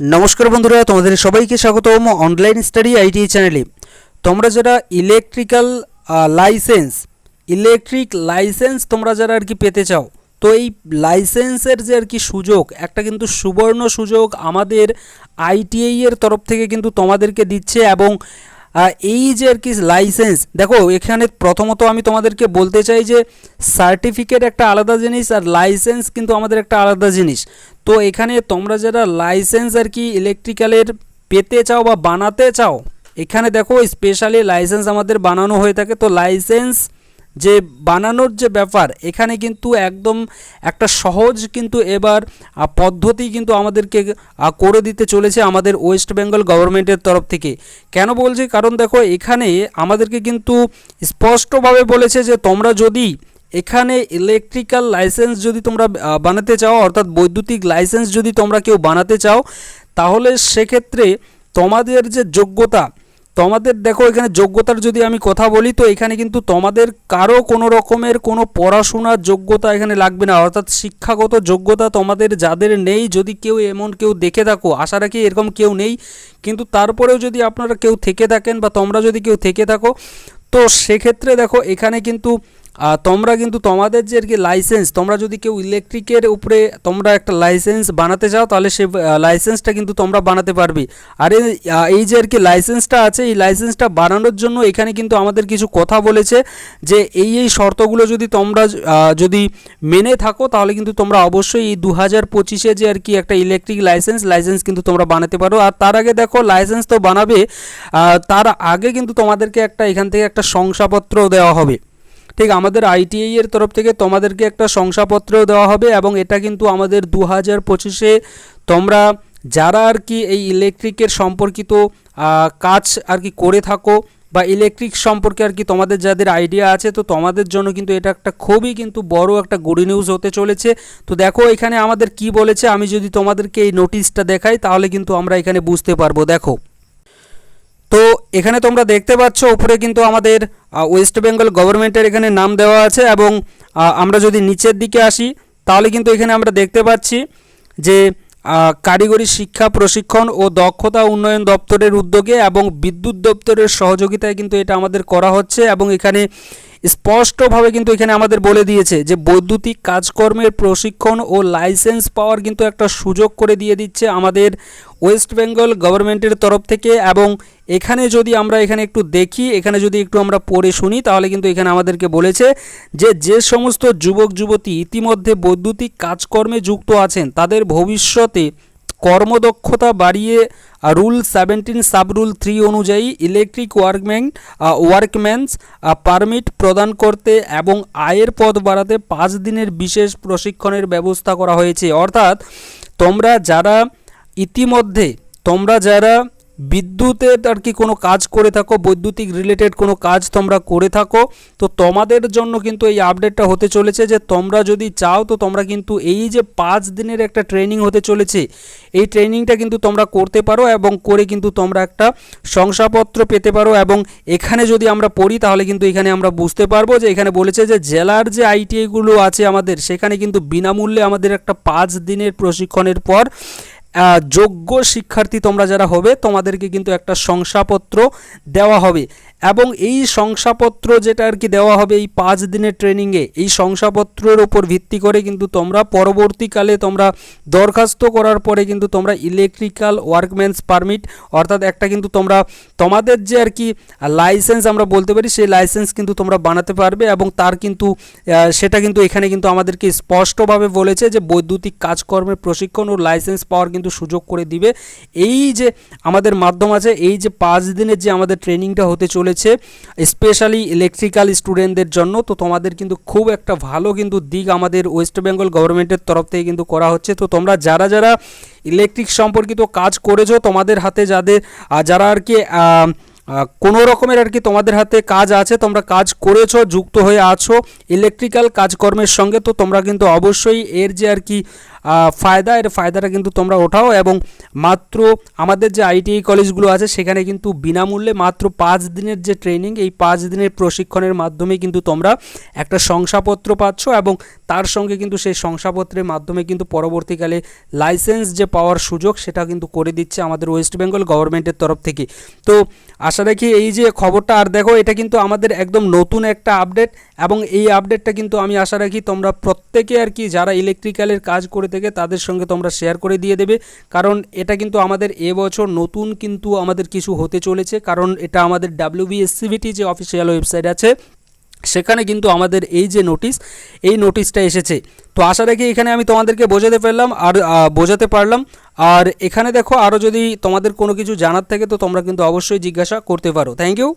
নমস্কার বন্ধুরা, তোমাদের সবাইকে স্বাগতম অনলাইন স্টাডি আইটি চ্যানেলে তোমরা যারা ইলেকট্রিক্যাল লাইসেন্স ইলেকট্রিক লাইসেন্স তোমরা যারা আর কি পেতে চাও, তো এই লাইসেন্সের যে আর কি সুযোগ, একটা কিন্তু সুবর্ণ সুযোগ আমাদের আইটিআই এর তরফ থেকে কিন্তু তোমাদেরকে দিচ্ছে এবং এই যে আর কি লাইসেন্স দেখো এখানে প্রথমত আমি তোমাদেরকে বলতে চাই যে সার্টিফিকেট একটা আলাদা জিনিস আর লাইসেন্স কিন্তু আমাদের একটা আলাদা জিনিস। তো এখানে তোমরা যারা লাইসেন্স আর কি ইলেকট্রিক্যালের পেতে চাও বা বানাতে চাও, এখানে দেখো স্পেশালি লাইসেন্স আমাদের বানানো হয়ে থাকে। তো লাইসেন্স যে বানানোর যে ব্যাপার, এখানে কিন্তু একদম একটা সহজ কিন্তু এবার পদ্ধতি কিন্তু আমাদেরকে করে দিতে চলেছে আমাদের ওয়েস্ট বেঙ্গল গভর্নমেন্টের তরফ থেকে। কেন বলছি? কারণ দেখো, এখানে আমাদেরকে কিন্তু স্পষ্টভাবে বলেছে যে তোমরা যদি এখানে ইলেকট্রিক্যাল লাইসেন্স যদি তোমরা বানাতে চাও, অর্থাৎ বৈদ্যুতিক লাইসেন্স যদি তোমরা কেউ বানাতে চাও, তাহলে সেক্ষেত্রে তোমাদের যে যোগ্যতা তোমাদের দেখো, এখানে যোগ্যতার যদি আমি কথা বলি, তো এখানে কিন্তু তোমাদের কারও কোনো রকমের কোনো পড়াশোনার যোগ্যতা এখানে লাগবে না। অর্থাৎ শিক্ষাগত যোগ্যতা তোমাদের যাদের নেই, যদি কেউ এমন কেউ দেখে থাকো, আশা রাখি এরকম কেউ নেই, কিন্তু তারপরেও যদি আপনারা কেউ থেকে থাকেন বা তোমরা যদি কেউ থেকে থাকো, তো সেক্ষেত্রে দেখো, এখানে কিন্তু তোমরা কিন্তু তোমাদের যে আর কি লাইসেন্স তোমরা যদি কেউ ইলেকট্রিকের উপরে তোমরা একটা লাইসেন্স বানাতে চাও, তাহলে সে লাইসেন্সটা কিন্তু তোমরা বানাতে পারবে। আর এই যে আর কি লাইসেন্সটা আছে, এই লাইসেন্সটা বানানোর জন্য এখানে কিন্তু আমাদের কিছু কথা বলেছে যে, এই এই শর্তগুলো যদি তোমরা যদি মেনে থাকো, তাহলে কিন্তু তোমরা অবশ্যই এই দু হাজার পঁচিশে যে আর কি একটা ইলেকট্রিক লাইসেন্স লাইসেন্স কিন্তু তোমরা বানাতে পারো। আর তার আগে দেখো লাইসেন্স তো বানাবে তার আগে কিন্তু তোমাদেরকে একটা, এখান থেকে একটা শংসাপত্র দেওয়া হবে। ঠিক আমাদের আইটিআই এর তরফ থেকে তোমাদেরকে একটা শংসাপত্রও দেওয়া হবে এবং এটা কিন্তু আমাদের দু হাজার পঁচিশে তোমরা যারা আর কি এই ইলেকট্রিকের সম্পর্কিত কাজ আর কি করে থাকো বা ইলেকট্রিক সম্পর্কে আর কি তোমাদের যাদের আইডিয়া আছে, তো তোমাদের জন্য কিন্তু এটা একটা খুবই কিন্তু বড় একটা গুড নিউজ হতে চলেছে। তো দেখো এখানে আমাদের কি বলেছে, আমি যদি তোমাদেরকে এই নোটিশটা দেখাই, তাহলে কিন্তু আমরা এখানে বুঝতে পারব। দেখো তো এখানে তোমরা দেখতে পাচ্ছ, উপরে কিন্তু আমাদের ওয়েস্ট বেঙ্গল গভর্নমেন্টের এখানে নাম দেওয়া আছে এবং আমরা যদি নিচের দিকে আসি, তাহলে কিন্তু এখানে আমরা দেখতে পাচ্ছি যে কারিগরি শিক্ষা, প্রশিক্ষণ ও দক্ষতা উন্নয়ন দপ্তরের উদ্যোগে এবং বিদ্যুৎ দপ্তরের সহযোগিতায় কিন্তু এটা আমাদের করা হচ্ছে এবং এখানে স্পষ্টভাবে কিন্তু এখানে আমাদের বলে দিয়েছে যে বৈদ্যুতিক কাজকর্মের প্রশিক্ষণ ও লাইসেন্স পাওয়ার কিন্তু একটা সুযোগ করে দিয়ে দিচ্ছে আমাদের ওয়েস্ট বেঙ্গল গভর্নমেন্টের তরফ থেকে এবং এখানে যদি আমরা এখানে একটু দেখি, এখানে যদি একটু আমরা পড়ে শুনি, তাহলে কিন্তু এখানে আমাদেরকে বলেছে যে যে সমস্ত যুবক যুবতী ইতিমধ্যে বৈদ্যুতিক কাজকর্মে যুক্ত আছেন, তাদের ভবিষ্যতে কর্মদক্ষতা বাড়িয়ে rule seventeen sub rule three অনুযায়ী ইলেকট্রিক ওয়ার্কম্যান ওয়ার্কম্যানস পারমিট প্রদান করতে এবং আয়ের পথ বাড়াতে পাঁচ দিনের বিশেষ প্রশিক্ষণের ব্যবস্থা করা হয়েছে। অর্থাৎ তোমরা যারা ইতিমধ্যে, তোমরা যারা বিদ্যুতের আর কি কোনো কাজ করে থাকো, বৈদ্যুতিক রিলেটেড কোনো কাজ তোমরা করে থাকো, তো তোমাদের জন্য কিন্তু এই আপডেটটা হতে চলেছে যে তোমরা যদি চাও তো তোমরা কিন্তু এই যে পাঁচ দিনের একটা ট্রেনিং হতে চলেছে, এই ট্রেনিংটা কিন্তু তোমরা করতে পারো এবং করে কিন্তু তোমরা একটা শংসাপত্র পেতে পারো এবং এখানে যদি আমরা পড়ি তাহলে কিন্তু এখানে আমরা বুঝতে পারব যে এখানে বলেছে যে জেলার যে আইটিআইগুলো আছে আমাদের, সেখানে কিন্তু বিনামূল্যে আমাদের একটা পাঁচ দিনের প্রশিক্ষণের পর যোগ্য শিক্ষার্থী তোমরা যারা হবে তোমাদেরকে কিন্তু একটা শংসাপত্র দেওয়া হবে। এবং এই শংসাপত্র যেটা আর কি দেওয়া হবে এই পাঁচ দিনের ট্রেনিংয়ে এই শংসাপত্রের ওপর ভিত্তি করে কিন্তু তোমরা পরবর্তীকালে তোমরা দরখাস্ত করার পরে কিন্তু তোমরা ইলেকট্রিক্যাল ওয়ার্কম্যানস পারমিট অর্থাৎ একটা কিন্তু তোমরা, তোমাদের যে আর কি লাইসেন্স আমরা বলতে পারি, সেই লাইসেন্স কিন্তু তোমরা বানাতে পারবে এবং তার কিন্তু সেটা কিন্তু এখানে কিন্তু আমাদেরকে স্পষ্টভাবে বলেছে যে বৈদ্যুতিক কাজকর্মের প্রশিক্ষণ ও লাইসেন্স পাওয়ার কিন্তু সুযোগ করে দিবে। এই যে আমাদের মাধ্যম আছে, এই যে পাঁচ দিনের যে আমাদের ট্রেনিংটা হতে চলেছে স্পেশালি ইলেকট্রিক্যাল স্টুডেন্টদের জন্য। তো তোমাদের কিন্তু খুব একটা ভালো কিন্তু দিক আমাদের ওয়েস্ট বেঙ্গল গভর্নমেন্টের তরফ থেকে কিন্তু করা হচ্ছে। তো তোমরা যারা যারা ইলেকট্রিক সম্পর্কিত কাজ করেছ তোমাদের হাতে যাদের যারা আর কি কোনো রকমের আর কি তোমাদের হাতে কাজ আছে, তোমরা কাজ করেছ, যুক্ত হয়ে আছো ইলেকট্রিক্যাল কাজকর্মের সঙ্গে, তো তোমরা কিন্তু অবশ্যই এর যে আর কি ফায়দা, এর ফায়দাটা কিন্তু তোমরা ওঠাও এবং মাত্র আমাদের যে আইটিআই কলেজগুলো আছে, সেখানে কিন্তু বিনামূল্যে মাত্র পাঁচ দিনের যে ট্রেনিং এই পাঁচ দিনের প্রশিক্ষণের মাধ্যমে কিন্তু তোমরা একটা শংসাপত্র পাচ্ছ এবং তার সঙ্গে কিন্তু সেই শংসাপত্রের মাধ্যমে কিন্তু পরবর্তীকালে লাইসেন্স যে পাওয়ার সুযোগ, সেটা কিন্তু করে দিচ্ছে আমাদের ওয়েস্ট বেঙ্গল গভর্নমেন্টের তরফ থেকে। তো আশা রাখি এই যে খবরটা, আর দেখো, এটা কিন্তু আমাদের একদম নতুন একটা আপডেট এবং এই আপডেটটা কিন্তু আমি আশা রাখি তোমরা প্রত্যেকে আর কি যারা ইলেকট্রিক্যালের কাজ করে থেকে তাদের সঙ্গে তোমরা শেয়ার করে দিয়ে দেবে। কারণ এটা কিন্তু আমাদের এবছর নতুন কিন্তু আমাদের কিছু হতে চলেছে। কারণ এটা আমাদের ডাব্লিউবিএসসিভিটি যে অফিসিয়াল ওয়েবসাইট আছে, সেখানে কিন্তু আমাদের এই যে নোটিশ এই নোটিশটা এসেছে। তো আশা রাখি এখানে আমি তোমাদেরকে বোঝাতে পারলাম আর বোঝাতে পারলাম। আর এখানে দেখো আরও যদি তোমাদের কোনো কিছু জানার থাকে তো তোমরা কিন্তু অবশ্যই জিজ্ঞাসা করতে পারো। Thank you